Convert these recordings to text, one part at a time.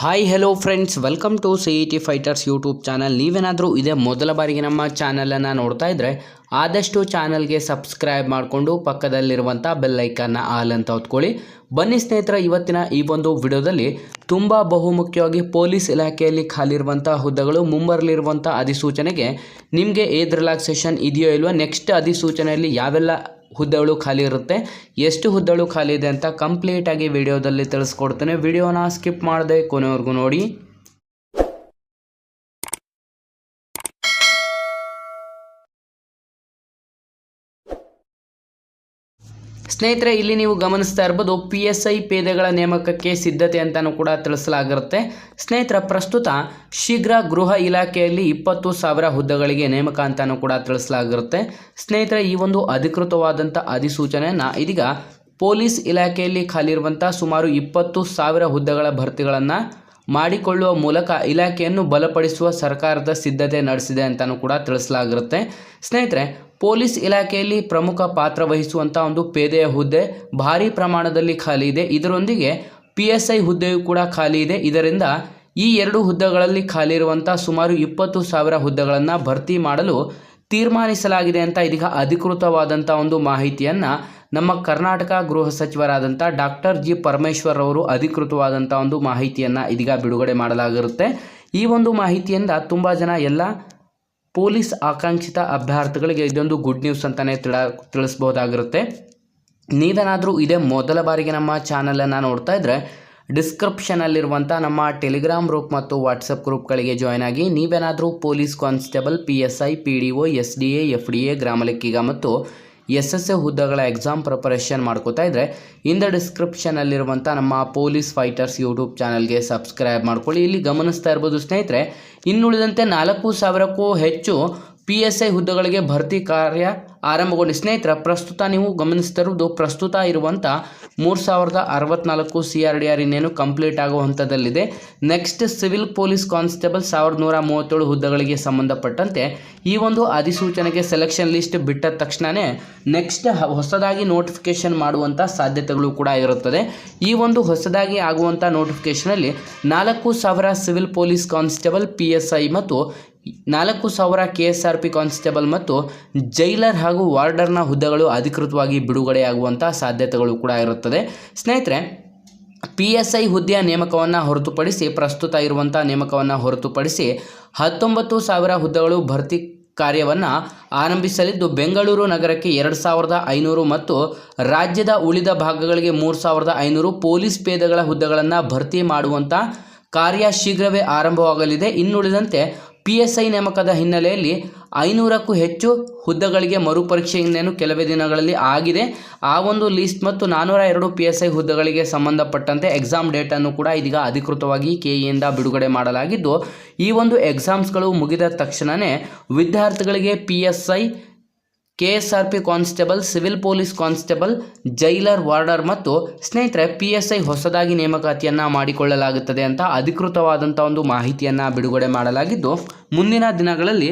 Hi hello friends welcome to C E T fighters YouTube channel ನೀವೇನಾದರೂ ಇದೇ ಮೊದಲ ಬಾರಿಗೆ ನಮ್ಮ ಚಾನಲನ್ನು ನೋಡ್ತಾ ಇದ್ದರೆ ಆದಷ್ಟು ಚಾನಲ್ಗೆ ಸಬ್ಸ್ಕ್ರೈಬ್ ಮಾಡಿಕೊಂಡು ಪಕ್ಕದಲ್ಲಿರುವಂಥ ಬೆಲ್ಲೈಕನ್ನ ಆಲ್ ಅಂತ ಹೊತ್ಕೊಳ್ಳಿ. ಬನ್ನಿ ಸ್ನೇಹಿತರ, ಇವತ್ತಿನ ಈ ಒಂದು ವಿಡಿಯೋದಲ್ಲಿ ತುಂಬ ಬಹುಮುಖ್ಯವಾಗಿ ಪೊಲೀಸ್ ಇಲಾಖೆಯಲ್ಲಿ ಖಾಲಿರುವಂಥ ಹುದ್ದೆಗಳು ಮುಂಬರಲಿರುವಂಥ ಅಧಿಸೂಚನೆಗೆ ನಿಮಗೆ ಏದ್ ರಿಲ್ಯಾಕ್ಸೇಷನ್ ಇದೆಯೋ ಇಲ್ವೋ ನೆಕ್ಸ್ಟ್ ಅಧಿಸೂಚನೆಯಲ್ಲಿ ಯಾವೆಲ್ಲ ಹುದ್ದೆಗಳು ಖಾಲಿ ಇರುತ್ತೆ. ಎಷ್ಟು ಹುದ್ದೆಗಳು ಖಾಲಿ ಇದೆ ಅಂತ ಕಂಪ್ಲೀಟಾಗಿ ವಿಡಿಯೋದಲ್ಲಿ ತಿಳಿಸ್ಕೊಡ್ತೇನೆ. ವಿಡಿಯೋನ ಸ್ಕಿಪ್ ಮಾಡದೆ ಕೊನೆವರೆಗೂ ನೋಡಿ. ಸ್ನೇಹಿತರೆ, ಇಲ್ಲಿ ನೀವು ಗಮನಿಸ್ತಾ ಇರ್ಬೋದು ಪಿ ಎಸ್ ಐ ಪೇದೆಗಳ ನೇಮಕಕ್ಕೆ ಸಿದ್ಧತೆ ಅಂತಲೂ ಕೂಡ ತಿಳಿಸಲಾಗಿರುತ್ತೆ. ಸ್ನೇಹಿತರ, ಪ್ರಸ್ತುತ ಶೀಘ್ರ ಗೃಹ ಇಲಾಖೆಯಲ್ಲಿ ಇಪ್ಪತ್ತು ಸಾವಿರ ಹುದ್ದೆಗಳಿಗೆ ನೇಮಕ ಅಂತಲೂ ಕೂಡ ತಿಳಿಸಲಾಗಿರುತ್ತೆ. ಸ್ನೇಹಿತರೆ, ಈ ಒಂದು ಅಧಿಕೃತವಾದಂಥ ಅಧಿಸೂಚನೆಯನ್ನು ಇದೀಗ ಪೊಲೀಸ್ ಇಲಾಖೆಯಲ್ಲಿ ಖಾಲಿರುವಂಥ ಸುಮಾರು ಇಪ್ಪತ್ತು ಸಾವಿರ ಹುದ್ದೆಗಳ ಭರ್ತಿಗಳನ್ನು ಮಾಡಿಕೊಳ್ಳುವ ಮೂಲಕ ಇಲಾಖೆಯನ್ನು ಬಲಪಡಿಸುವ ಸರ್ಕಾರದ ಸಿದ್ಧತೆ ನಡೆಸಿದೆ ಅಂತಲೂ ಕೂಡ ತಿಳಿಸಲಾಗಿರುತ್ತೆ. ಸ್ನೇಹಿತರೆ ಪೊಲೀಸ್ ಇಲಾಖೆಯಲ್ಲಿ ಪ್ರಮುಖ ಪಾತ್ರ ವಹಿಸುವಂಥ ಒಂದು ಪೇದೆಯ ಹುದ್ದೆ ಭಾರಿ ಪ್ರಮಾಣದಲ್ಲಿ ಖಾಲಿ ಇದೆ. ಇದರೊಂದಿಗೆ ಪಿ ಎಸ್ ಐ ಹುದ್ದೆಯು ಕೂಡ ಖಾಲಿ ಇದೆ. ಇದರಿಂದ ಈ ಎರಡು ಹುದ್ದೆಗಳಲ್ಲಿ ಖಾಲಿ ಇರುವಂಥ ಸುಮಾರು ಇಪ್ಪತ್ತು ಸಾವಿರ ಹುದ್ದೆಗಳನ್ನು ಭರ್ತಿ ಮಾಡಲು ತೀರ್ಮಾನಿಸಲಾಗಿದೆ ಅಂತ ಇದೀಗ ಅಧಿಕೃತವಾದಂಥ ಒಂದು ಮಾಹಿತಿಯನ್ನು ನಮ್ಮ ಕರ್ನಾಟಕ ಗೃಹ ಸಚಿವರಾದಂಥ ಡಾಕ್ಟರ್ ಜಿ ಪರಮೇಶ್ವರ್ ಅವರು ಅಧಿಕೃತವಾದಂಥ ಒಂದು ಮಾಹಿತಿಯನ್ನು ಇದೀಗ ಬಿಡುಗಡೆ ಮಾಡಲಾಗಿರುತ್ತೆ. ಈ ಒಂದು ಮಾಹಿತಿಯಿಂದ ತುಂಬ ಜನ ಎಲ್ಲ ಪೊಲೀಸ್ ಆಕಾಂಕ್ಷಿತ ಅಭ್ಯರ್ಥಿಗಳಿಗೆ ಇದೊಂದು ಗುಡ್ ನ್ಯೂಸ್ ಅಂತಲೇ ತಿಳ ತಿಳಿಸ್ಬೋದಾಗಿರುತ್ತೆ ನೀವೇನಾದರೂ ಇದೇ ಮೊದಲ ಬಾರಿಗೆ ನಮ್ಮ ಚಾನಲನ್ನು ನೋಡ್ತಾ ಇದ್ದರೆ ಡಿಸ್ಕ್ರಿಪ್ಷನಲ್ಲಿರುವಂಥ ನಮ್ಮ ಟೆಲಿಗ್ರಾಮ್ ಗ್ರೂಪ್ ಮತ್ತು ವಾಟ್ಸಪ್ ಗ್ರೂಪ್ಗಳಿಗೆ ಜಾಯ್ನ್ ಆಗಿ ನೀವೇನಾದರೂ police constable P S I P D O S D A F D A ಗ್ರಾಮಲೆಕ್ಕಿಗ ಮತ್ತು ಎಸ್ ಎಸ್ ಎ ಹುದ್ದೆಗಳ ಎಕ್ಸಾಮ್ ಪ್ರಿಪರೇಷನ್ ಮಾಡ್ಕೋತಾ ಇದ್ದರೆ ಇಂದ ಡಿಸ್ಕ್ರಿಪ್ಷನಲ್ಲಿರುವಂಥ ನಮ್ಮ ಪೊಲೀಸ್ ಫೈಟರ್ಸ್ ಯೂಟ್ಯೂಬ್ ಚಾನಲ್ಗೆ ಸಬ್ಸ್ಕ್ರೈಬ್ ಮಾಡ್ಕೊಳ್ಳಿ. ಇಲ್ಲಿ ಗಮನಿಸ್ತಾ ಇರ್ಬೋದು ಸ್ನೇಹಿತರೆ, ಇನ್ನುಳಿದಂತೆ ನಾಲ್ಕು ಸಾವಿರಕ್ಕೂ ಹೆಚ್ಚು ಪಿ ಎಸ್ ಐ ಹುದ್ದೆಗಳಿಗೆ ಭರ್ತಿ ಕಾರ್ಯ ಆರಂಭಗೊಂಡು ಸ್ನೇಹಿತರ, ಪ್ರಸ್ತುತ ನೀವು ಗಮನಿಸ್ತಿರುವುದು ಪ್ರಸ್ತುತ ಇರುವಂಥ ಮೂರು ಸಾವಿರದ ಅರವತ್ನಾಲ್ಕು ಸಿ ಆರ್ ಡಿ ಆರ್ ಇನ್ನೇನು ಕಂಪ್ಲೀಟ್ ಆಗುವ ಹಂತದಲ್ಲಿದೆ ನೆಕ್ಸ್ಟ್ ಸಿವಿಲ್ ಪೊಲೀಸ್ ಕಾನ್ಸ್ಟೇಬಲ್ ಸಾವಿರದ ನೂರ ಮೂವತ್ತೇಳು ಹುದ್ದೆಗಳಿಗೆ ಸಂಬಂಧಪಟ್ಟಂತೆ ಈ ಒಂದು ಅಧಿಸೂಚನೆಗೆ ಸೆಲೆಕ್ಷನ್ ಲಿಸ್ಟ್ ಬಿಟ್ಟ ತಕ್ಷಣವೇ ನೆಕ್ಸ್ಟ್ ಹೊಸದಾಗಿ ನೋಟಿಫಿಕೇಶನ್ ಮಾಡುವಂಥ ಸಾಧ್ಯತೆಗಳು ಕೂಡ ಇರುತ್ತದೆ. ಈ ಒಂದು ಹೊಸದಾಗಿ ಆಗುವಂಥ ನೋಟಿಫಿಕೇಶನಲ್ಲಿ ನಾಲ್ಕು ಸಾವಿರ civil police constable P S I ಮತ್ತು ನಾಲ್ಕು ಸಾವಿರ K S R P constable ಮತ್ತು ಜೈಲರ್ ಹಾಗೂ ವಾರ್ಡರ್ನ ಹುದ್ದೆಗಳು ಅಧಿಕೃತವಾಗಿ ಬಿಡುಗಡೆಯಾಗುವಂಥ ಸಾಧ್ಯತೆಗಳು ಕೂಡ ಇರುತ್ತದೆ. ಸ್ನೇಹಿತರೆ, ಪಿ ಎಸ್ ಐ ಹುದ್ದೆಯ ನೇಮಕವನ್ನು ಹೊರತುಪಡಿಸಿ, ಪ್ರಸ್ತುತ ಇರುವಂಥ ನೇಮಕವನ್ನು ಹೊರತುಪಡಿಸಿ ಹತ್ತೊಂಬತ್ತು ಸಾವಿರ ಹುದ್ದೆಗಳು ಭರ್ತಿ ಕಾರ್ಯವನ್ನು ಆರಂಭಿಸಲಿದ್ದು, ಬೆಂಗಳೂರು ನಗರಕ್ಕೆ ಎರಡು ಸಾವಿರದ ಐನೂರು ಮತ್ತು ರಾಜ್ಯದ ಉಳಿದ ಭಾಗಗಳಿಗೆ ಮೂರು ಸಾವಿರದ ಐನೂರು ಪೊಲೀಸ್ ಪೇದೆಗಳ ಹುದ್ದೆಗಳನ್ನು ಭರ್ತಿ ಮಾಡುವಂಥ ಕಾರ್ಯ ಶೀಘ್ರವೇ ಆರಂಭವಾಗಲಿದೆ. ಇನ್ನುಳಿದಂತೆ ಪಿ ಎಸ್ ಐ ನೇಮಕದ ಹಿನ್ನೆಲೆಯಲ್ಲಿ ಐನೂರಕ್ಕೂ ಹೆಚ್ಚು ಹುದ್ದೆಗಳಿಗೆ ಮರುಪರೀಕ್ಷೆ ಕೆಲವೇ ದಿನಗಳಲ್ಲಿ ಆಗಿದೆ. ಆ ಒಂದು ಲಿಸ್ಟ್ ಮತ್ತು ನಾನ್ನೂರ ಎರಡು ಪಿ ಎಸ್ ಐ ಹುದ್ದೆಗಳಿಗೆ ಸಂಬಂಧಪಟ್ಟಂತೆ ಎಕ್ಸಾಮ್ ಡೇಟನ್ನು ಕೂಡ ಇದೀಗ ಅಧಿಕೃತವಾಗಿ ಕೆ ಇಂದ ಬಿಡುಗಡೆ ಮಾಡಲಾಗಿದ್ದು, ಈ ಒಂದು ಎಕ್ಸಾಮ್ಸ್ಗಳು ಮುಗಿದ ತಕ್ಷಣವೇ ವಿದ್ಯಾರ್ಥಿಗಳಿಗೆ P S I K S R P constable, civil police constable, jailer, warder ಮತ್ತು ಸ್ನೇಹಿತರೆ, ಪಿ ಎಸ್ ಐ ಹೊಸದಾಗಿ ನೇಮಕಾತಿಯನ್ನು ಮಾಡಿಕೊಳ್ಳಲಾಗುತ್ತದೆ ಅಂತ ಅಧಿಕೃತವಾದಂಥ ಒಂದು ಮಾಹಿತಿಯನ್ನು ಬಿಡುಗಡೆ ಮಾಡಲಾಗಿದ್ದು, ಮುಂದಿನ ದಿನಗಳಲ್ಲಿ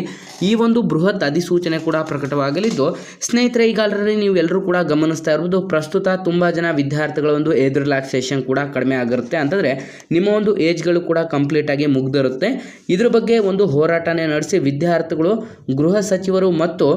ಈ ಒಂದು ಬೃಹತ್ ಅಧಿಸೂಚನೆ ಕೂಡ ಪ್ರಕಟವಾಗಲಿದ್ದು, ಸ್ನೇಹಿತರೆ ಈಗ ಆಲ್ರೆಡಿ ನೀವು ಎಲ್ಲರೂ ಕೂಡ ಗಮನಿಸ್ತಾ ಇರ್ಬೋದು ಪ್ರಸ್ತುತ ತುಂಬ ಜನ ವಿದ್ಯಾರ್ಥಿಗಳ ಒಂದು ಏಜ್ ರಿಲ್ಯಾಕ್ಸೇಷನ್ ಕೂಡ ಕಡಿಮೆ ಆಗಿರುತ್ತೆ. ಅಂತಂದರೆ, ನಿಮ್ಮ ಒಂದು ಏಜ್ಗಳು ಕೂಡ ಕಂಪ್ಲೀಟಾಗಿ ಮುಗ್ದಿರುತ್ತೆ. ಇದ್ರ ಬಗ್ಗೆ ಒಂದು ಹೋರಾಟನೇ ನಡೆಸಿ, ವಿದ್ಯಾರ್ಥಿಗಳು, ಗೃಹ ಸಚಿವರು ಮತ್ತು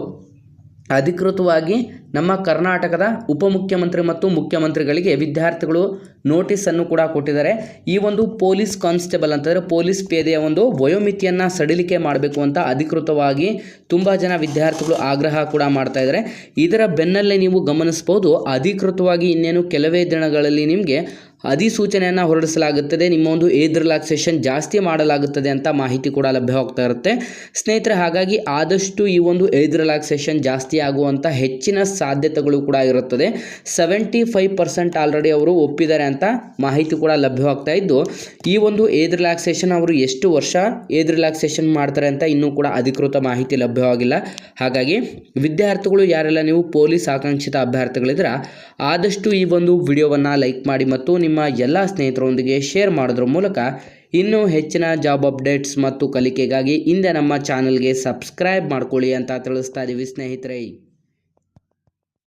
ಅಧಿಕೃತವಾಗಿ ನಮ್ಮ ಕರ್ನಾಟಕದ ಉಪಮುಖ್ಯಮಂತ್ರಿ ಮತ್ತು ಮುಖ್ಯಮಂತ್ರಿಗಳಿಗೆ ವಿದ್ಯಾರ್ಥಿಗಳು ನೋಟಿಸನ್ನು ಕೂಡ ಕೊಟ್ಟಿದ್ದಾರೆ. ಈ ಒಂದು ಪೊಲೀಸ್ ಕಾನ್ಸ್ಟೇಬಲ್ ಅಂತಂದರೆ ಪೊಲೀಸ್ ಪೇದೆಯ ಒಂದು ವಯೋಮಿತಿಯನ್ನು ಸಡಿಲಿಕೆ ಮಾಡಬೇಕು ಅಂತ ಅಧಿಕೃತವಾಗಿ ತುಂಬ ಜನ ವಿದ್ಯಾರ್ಥಿಗಳು ಆಗ್ರಹ ಕೂಡ ಮಾಡ್ತಾ ಇದ್ದಾರೆ. ಇದರ ಬೆನ್ನಲ್ಲೇ ನೀವು ಗಮನಿಸ್ಬೋದು ಅಧಿಕೃತವಾಗಿ ಇನ್ನೇನು ಕೆಲವೇ ದಿನಗಳಲ್ಲಿ ನಿಮಗೆ ಅಧಿಸೂಚನೆಯನ್ನು ಹೊರಡಿಸಲಾಗುತ್ತದೆ. ನಿಮ್ಮ ಒಂದು ಏಜ್ ರಿಲ್ಯಾಕ್ಸೇಷನ್ ಜಾಸ್ತಿ ಮಾಡಲಾಗುತ್ತದೆ ಅಂತ ಮಾಹಿತಿ ಕೂಡ ಲಭ್ಯವಾಗ್ತಾ ಇರುತ್ತೆ. ಸ್ನೇಹಿತರೆ, ಹಾಗಾಗಿ ಆದಷ್ಟು ಈ ಒಂದು ಏಜ್ ರಿಲ್ಯಾಕ್ಸೇಷನ್ ಜಾಸ್ತಿ ಆಗುವಂಥ ಹೆಚ್ಚಿನ ಸಾಧ್ಯತೆಗಳು ಕೂಡ ಇರುತ್ತದೆ. ಸೆವೆಂಟಿ ಫೈವ್ ಪರ್ಸೆಂಟ್ ಆಲ್ರೆಡಿ ಅವರು ಒಪ್ಪಿದ್ದಾರೆ ಅಂತ ಮಾಹಿತಿ ಕೂಡ ಲಭ್ಯವಾಗ್ತಾ ಇದ್ದು, ಈ ಒಂದು ಏಜ್ ರಿಲ್ಯಾಕ್ಸೇಷನ್ ಅವರು ಎಷ್ಟು ವರ್ಷ ಏಜ್ ರಿಲ್ಯಾಕ್ಸೇಷನ್ ಮಾಡ್ತಾರೆ ಅಂತ ಇನ್ನೂ ಕೂಡ ಅಧಿಕೃತ ಮಾಹಿತಿ ಲಭ್ಯವಾಗಿಲ್ಲ. ಹಾಗಾಗಿ ವಿದ್ಯಾರ್ಥಿಗಳು ಯಾರೆಲ್ಲ ನೀವು ಪೊಲೀಸ್ ಆಕಾಂಕ್ಷಿತ ಅಭ್ಯರ್ಥಿಗಳಿದ್ರ ಆದಷ್ಟು ಈ ಒಂದು ವಿಡಿಯೋವನ್ನು ಲೈಕ್ ಮಾಡಿ ಮತ್ತು ನಿಮ್ಮ ಎಲ್ಲ ಸ್ನೇಹಿತರೊಂದಿಗೆ ಶೇರ್ ಮಾಡೋದ್ರ ಮೂಲಕ ಇನ್ನೂ ಹೆಚ್ಚಿನ ಜಾಬ್ ಅಪ್ಡೇಟ್ಸ್ ಮತ್ತು ಕಲಿಕೆಗಾಗಿ ಹಿಂದೆ ನಮ್ಮ ಚಾನಲ್ಗೆ ಸಬ್ಸ್ಕ್ರೈಬ್ ಮಾಡ್ಕೊಳ್ಳಿ ಅಂತ ತಿಳಿಸ್ತಾ ಇದ್ದೀವಿ ಸ್ನೇಹಿತರೆ.